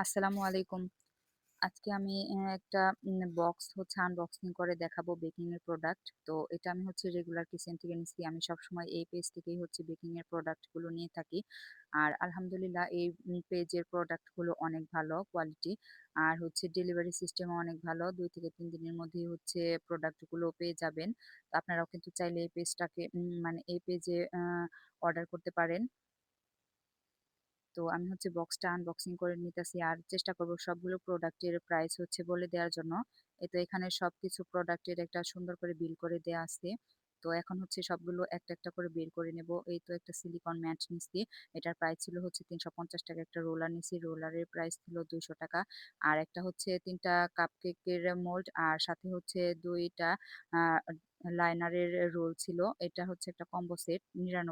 আসসালামু আলাইকুম। আজকে আমি একটা বক্স হচ্ছে আনবক্সিং করে দেখাবো বেকিং এর প্রোডাক্ট। তো এটা আমি হচ্ছে রেগুলার কিচেন থেকে নিচ্ছি। আমি সবসময় এই পেজ থেকেই হচ্ছে বেকিং এর প্রোডাক্টগুলো নিয়ে থাকি। আর আলহামদুলিল্লাহ এই পেজের প্রোডাক্টগুলো অনেক ভালো কোয়ালিটি। আর হচ্ছে ডেলিভারি সিস্টেমও অনেক ভালো। দুই থেকে তিন দিনের মধ্যেই হচ্ছে প্রোডাক্টগুলো পেয়ে যাবেন। আপনারাও কিন্তু চাইলে এই পেজটাকে মানে এই পেজে অর্ডার করতে পারেন। তো আমি হচ্ছে বক্সটা আনবক্সিং করে নিতেছি আর চেষ্টা করব সবগুলো প্রোডাক্টের প্রাইস হচ্ছে বলে দেওয়ার জন্য। এই তো এখানে সব কিছু প্রোডাক্টের একটা সুন্দর করে বিল করে দেয়া আছে। তো এখন হচ্ছে সবগুলো একটা, একটা করে বের করে নেব। এই তো একটা সিলিকন ম্যাট নিচ্ছি। এটার প্রাইস ছিল হচ্ছে ৳৩৫০ একটা রোলার নিছি। রোলারের প্রাইস ছিল ৳২০০ আর একটা হচ্ছে ৩ টা কাপকেকের মোল্ড আর সাথে হচ্ছে দুইটা লাইনারের রোল ছিল। এটা হচ্ছে একটা কম্বো সেট ৳৯৯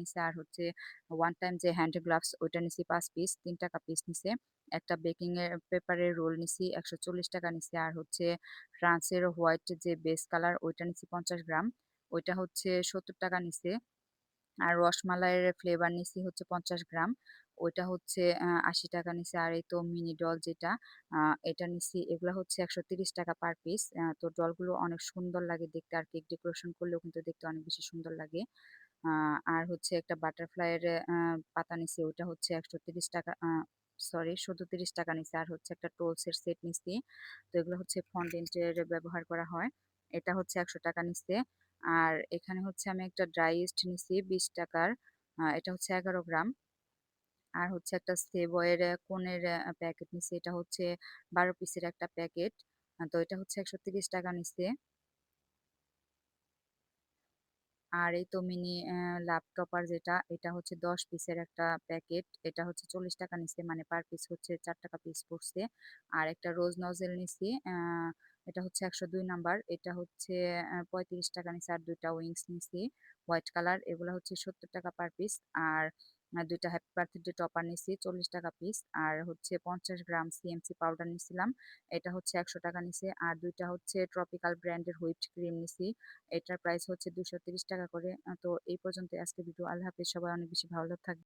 নিছে। আর হচ্ছে ওয়ান টাইম যে হ্যান্ড গ্লাভস ওইটা নিছি পাঁচ পিস, তিন টাকা পিস নিছে। একটা বেকিং এর পেপারের রোল নিছি ৳১৪০ নিছে। আর হচ্ছে ফ্রান্সের হোয়াইট যে বেস কালার ওইটা নিছি ৫০ গ্রাম। ওইটা হচ্ছে ৳৭০ নিছে। আর রসমালাইয়ের ফ্লেভার নিছি হচ্ছে ৫০ গ্রাম। ওইটা হচ্ছে আশি টাকা নিছে। আর এই তো মিনি ডল যেটা এটা নিছি, এগুলা হচ্ছে ৳১৩০ পার পিস। তো ডলগুলো অনেক সুন্দর লাগে দেখতে আর কেক ডেকোরেশন করলেও কিন্তু দেখতে অনেক বেশি সুন্দর লাগে। আর হচ্ছে একটা বাটারফ্লাইয়ের পাতা নিছি, ওইটা হচ্ছে ৳১৩০ আ সরি ৳৩৭ নিছে। আর হচ্ছে একটা টোলস এর সেট নিছি। তো এগুলো হচ্ছে ফন্ডেন্ট এর ব্যবহার করা হয়। এটা হচ্ছে ৳১০০ নিছে। আর এখানে হচ্ছে আমি একটা ড্রাই ইস্ট নিছি ৳২০ র। আ এটা হচ্ছে ১১ গ্রাম। আর হচ্ছে একটা সেবয়ের কোনের প্যাকেট নিছি। এটা হচ্ছে ১২ পিসের একটা প্যাকেট। তো এটা হচ্ছে ৳১৩০ নিছে। আর এই তো মিনি অ্যা লাভ টপার যেটা, এটা হচ্ছে ১০ পিসের একটা প্যাকেট। এটা হচ্ছে ৳৪০ নিছে। মানে পার পিস হচ্ছে চার টাকা পিস পড়ছে। আর একটা রোজ নজেল নিছি। এটা হচ্ছে ১০২ নাম্বার। এটা হচ্ছে অ্যা ৳৩৫ নিছে। আর দুইটা উইংস নিছি হোয়াইট কালার। এগুলা হচ্ছে ৳৭০ পার পিস। আর দুইটা ২ টা হ্যাপি বার্থডে টপার নিছি ৳৪০ পিস। আর হচ্ছে ৫০ গ্রাম সিএমসি পাউডার নিছিলাম। এটা হচ্ছে ৳১০০ নিছে। আর ২ টা হচ্ছে ট্রপিক্যাল ব্র্যান্ডের হুইপড ক্রিম নিছি। এটার প্রাইস হচ্ছে ৳২৩০ করে। তো এই পর্যন্ত আজকের ভিডিও। আল্লাহ হাফেজ। সবাই অনেক বেশি ভালো থাকবেন।